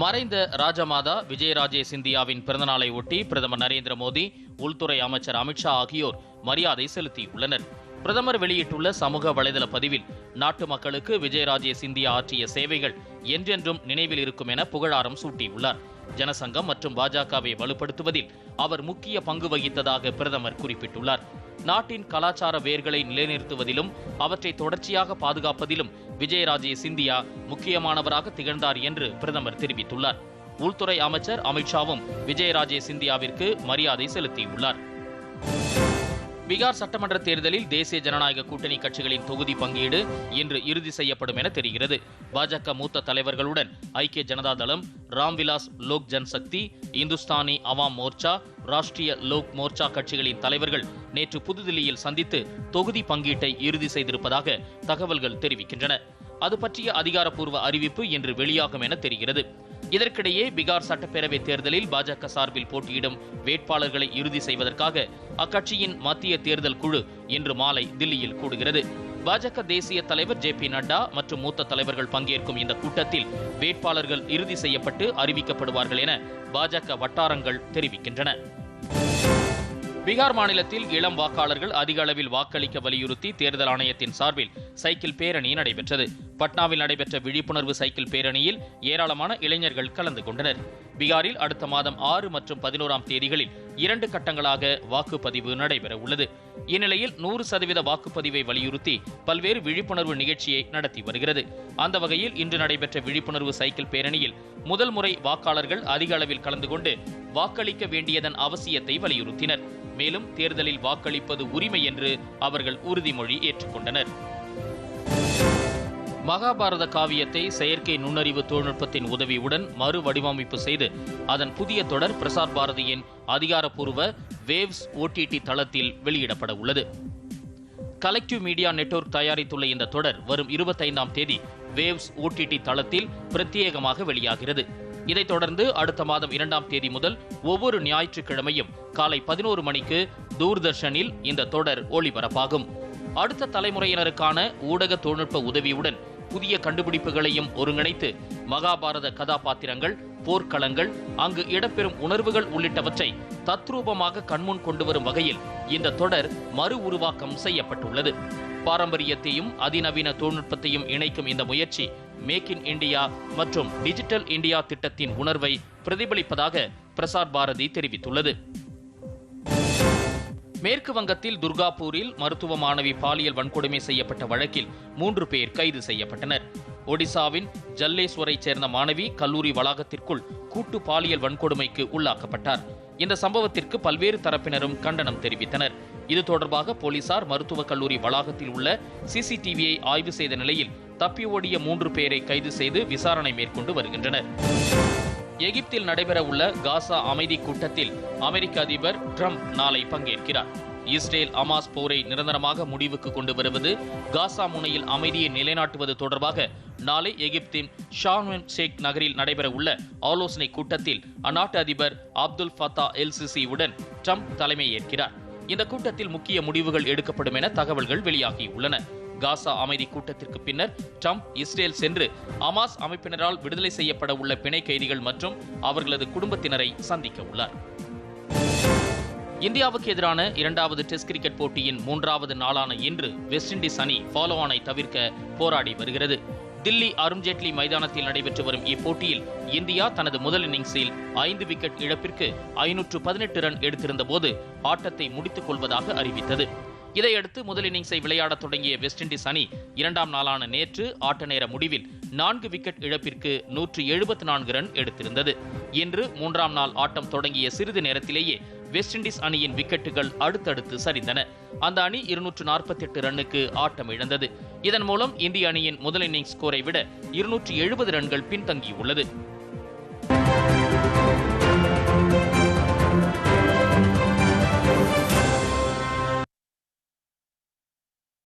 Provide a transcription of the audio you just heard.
மறைந்த ராஜமாதா விஜயராஜே சிந்தியாவின் பிறந்தநாளை ஒட்டி பிரதமர் நரேந்திர மோடி உள்துறை அமைச்சர் அமித்ஷா ஆகியோர் மரியாதை செலுத்தியுள்ளனர். பிரதமர் வெளியிட்டுள்ள சமூக வலைதள பதிவில் நாட்டு மக்களுக்கு விஜயராஜே சிந்தியா ஆற்றிய சேவைகள் என்றென்றும் நினைவில் இருக்கும் என புகழாரம் சூட்டியுள்ளார். ஜனசங்கம் மற்றும் பாஜகவை வலுப்படுத்துவதில் அவர் முக்கிய பங்கு வகித்ததாக பிரதமர் குறிப்பிட்டுள்ளார். நாட்டின் கலாச்சார வேர்களை நிலைநிறுத்துவதிலும் அவற்றை தொடர்ச்சியாக பாதுகாப்பதிலும் விஜயராஜே சிந்தியா முக்கியமானவராக திகழ்ந்தார் என்று பிரதமர் தெரிவித்துள்ளார். உள்துறை அமைச்சர் அமித்ஷாவும் விஜயராஜே சிந்தியாவிற்கு மரியாதை செலுத்தியுள்ளார். பீகார் சட்டமன்ற தேர்தலில் தேசிய ஜனநாயக கூட்டணி கட்சிகளின் தொகுதி பங்கீடு இன்று இறுதி செய்யப்படும் என தெரிகிறது. பாஜக மூத்த தலைவர்களுடன் ஐக்கிய ஜனதா தளம் ராம்விலாஸ் லோக் ஜன்சக்தி இந்துஸ்தானி அவாம் மோர்ச்சா ராஷ்டிரிய லோக் மோர்ச்சா கட்சிகளின் தலைவர்கள் நேற்று புதுதில்லியில் சந்தித்து தொகுதி பங்கீட்டை இறுதி செய்திருப்பதாக தகவல்கள் தெரிவிக்கின்றன. அது பற்றிய அதிகாரப்பூர்வ அறிவிப்பு இன்று வெளியாகும் என தெரிகிறது. இதற்கிடையே பீகார் சட்டப்பேரவை தேர்தலில் பாஜக சார்பில் போட்டியிடும் வேட்பாளர்களை இறுதி செய்வதற்காக அக்கட்சியின் மத்திய தேர்தல் குழு இன்று மாலை தில்லியில் கூடுகிறது. பாஜக தேசிய தலைவர் ஜே பி நட்டா மற்றும் மூத்த தலைவர்கள் பங்கேற்கும் இந்த கூட்டத்தில் வேட்பாளர்கள் இறுதி செய்யப்பட்டு அறிவிக்கப்படுவார்கள் என பாஜக வட்டாரங்கள் தெரிவிக்கின்றன. பீகார் மாநிலத்தில் இளம் வாக்காளர்கள் அதிக அளவில் வாக்களிக்க வலியுறுத்தி தேர்தல் ஆணையத்தின் சார்பில் சைக்கிள் பேரணி நடைபெற்றது. பட்னாவில் நடைபெற்ற விழிப்புணர்வு சைக்கிள் பேரணியில் ஏராளமான இளைஞர்கள் கலந்து கொண்டனர். பீகாரில் அடுத்த மாதம் ஆறு மற்றும் பதினோராம் தேதிகளில் இரண்டு கட்டங்களாக வாக்குப்பதிவு நடைபெற உள்ளது இந்நிலையில் நூறு சதவீத வாக்குப்பதிவை வலியுறுத்தி பல்வேறு விழிப்புணர்வு நிகழ்ச்சியை நடத்தி வருகிறது. அந்த வகையில் இன்று நடைபெற்ற விழிப்புணர்வு சைக்கிள் பேரணியில் முதல் முறை வாக்காளர்கள் அதிக அளவில் கலந்து கொண்டு வாக்களிக்க வேண்டியதன் அவசியத்தை வலியுறுத்தினர். மேலும் தேர்தலில் வாக்களிப்பது உரிமை என்று அவர்கள் உறுதிமொழி ஏற்றுக்கொண்டனர். மகாபாரத காவியத்தை செயற்கை நுண்ணறிவு தொழில்நுட்பத்தின் உதவியுடன் மறு வடிவமைப்பு செய்து அதன் புதிய தொடர் பிரசார் பாரதியின் அதிகாரப்பூர்வ வேவ்ஸ் ஓடிடி தளத்தில் வெளியிடப்பட உள்ளது. கலெக்டிவ் மீடியா நெட்வொர்க் தயாரித்துள்ள இந்த தொடர் வரும் இருபத்தைந்தாம் தேதி வேவ்ஸ் ஓடிடி தளத்தில் பிரத்யேகமாக வெளியாகிறது. இதைத் தொடர்ந்து அடுத்த மாதம் இரண்டாம் தேதி முதல் ஒவ்வொரு ஞாயிற்றுக்கிழமையும் காலை பதினோரு மணிக்கு தூர்தர்ஷனில் இந்த தொடர் ஒளிபரப்பாகும். அடுத்த தலைமுறையினருக்கான ஊடக தொழில்நுட்ப உதவியுடன் புதிய கண்டுபிடிப்புகளையும் ஒருங்கிணைத்து மகாபாரத கதாபாத்திரங்கள் போர்க்களங்கள் அங்கு இடம்பெறும் உணர்வுகள் உள்ளிட்டவற்றை தத்ரூபமாக கண்முன் கொண்டு வரும் வகையில் இந்த தொடர் மறு உருவாக்கம் செய்யப்பட்டுள்ளது. பாரம்பரியத்தையும் அதிநவீன தொழில்நுட்பத்தையும் இணைக்கும் இந்த முயற்சி மேக் இன் இந்தியா மற்றும் டிஜிட்டல் இந்தியா திட்டத்தின் உணர்வை பிரதிபலிப்பதாக பிரசார் பாரதி தெரிவித்துள்ளது. மேற்கு வங்கத்தில் துர்காபூரில் மருத்துவ மாணவி பாலியல் வன்கொடுமை செய்யப்பட்ட வழக்கில் மூன்று பேர் கைது செய்யப்பட்டனர். ஒடிசாவின் ஜல்லேஸ்வரைச் சேர்ந்த மாணவி கல்லூரி வளாகத்திற்குள் கூட்டு பாலியல் வன்கொடுமைக்கு உள்ளாக்கப்பட்டார். இந்த சம்பவத்திற்கு பல்வேறு தரப்பினரும் கண்டனம் தெரிவித்தனர். இது தொடர்பாக போலீசார் மருத்துவக் கல்லூரி வளாகத்தில் உள்ள சிசிடிவியை ஆய்வு செய்த நிலையில் தப்பி ஓடிய மூன்று பேரை கைது செய்து விசாரணை மேற்கொண்டு வருகின்றனர். எகிப்தில் நடைபெறவுள்ள காசா அமைதி கூட்டத்தில் அமெரிக்க அதிபர் ட்ரம்ப் நாளை பங்கேற்கிறார். இஸ்ரேல் அமாஸ் போரை நிரந்தரமாக முடிவுக்கு கொண்டு வருவது காசா முனையில் அமைதியை நிலைநாட்டுவது தொடர்பாக நாளை எகிப்தின் ஷான்வென் ஷேக் நகரில் நடைபெறவுள்ள ஆலோசனை கூட்டத்தில் அந்நாட்டு அதிபர் அப்துல் ஃபத்தா எல்சிசி உடன் ட்ரம்ப் தலைமையேற்கிறார். இந்த கூட்டத்தில் முக்கிய முடிவுகள் எடுக்கப்படும் என தகவல்கள் வெளியாகியுள்ளன. காசா அமைதி கூட்டத்திற்கு பின்னர் ட்ரம்ப் இஸ்ரேல் சென்று அமாஸ் அமைப்பினரால் விடுதலை செய்யப்பட உள்ள பிணை கைதிகள் மற்றும் அவர்களது குடும்பத்தினரை சந்திக்க உள்ளார். இந்தியாவுக்கு எதிரான இரண்டாவது டெஸ்ட் கிரிக்கெட் போட்டியின் மூன்றாவது நாளான இன்று வெஸ்ட் இண்டீஸ் அணி ஃபாலோ ஆனை தவிர்க்க போராடி வருகிறது. தில்லி அருண்ஜேட்லி மைதானத்தில் நடைபெற்று வரும் இப்போட்டியில் இந்தியா தனது முதல் இன்னிங்ஸில் ஐந்து விக்கெட் இழப்பிற்கு ஐநூற்று பதினெட்டு ரன் எடுத்திருந்த போது ஆட்டத்தை முடித்துக் கொள்வதாக அறிவித்தது. இதையடுத்து முதல் இன்னிங்ஸை விளையாடத் தொடங்கிய வெஸ்ட் இண்டீஸ் அணி இரண்டாம் நாளான நேற்று ஆட்ட நேர முடிவில் நான்கு விக்கெட் இழப்பிற்கு நூற்று எழுபத்தி நான்கு ரன் எடுத்திருந்தது. இன்று மூன்றாம் நாள் ஆட்டம் தொடங்கிய சிறிது நேரத்திலேயே வெஸ்ட் இண்டீஸ் அணியின் விக்கெட்டுகள் அடுத்தடுத்து சரிந்தன. அந்த அணி இருநூற்று நாற்பத்தி எட்டு ரன்னுக்கு ஆட்டம் இழந்தது. இதன் மூலம் இந்திய அணியின் முதல் இன்னிங்ஸ் ஸ்கோரை விட இருநூற்று எழுபது ரன்கள் பின்தங்கியுள்ளது.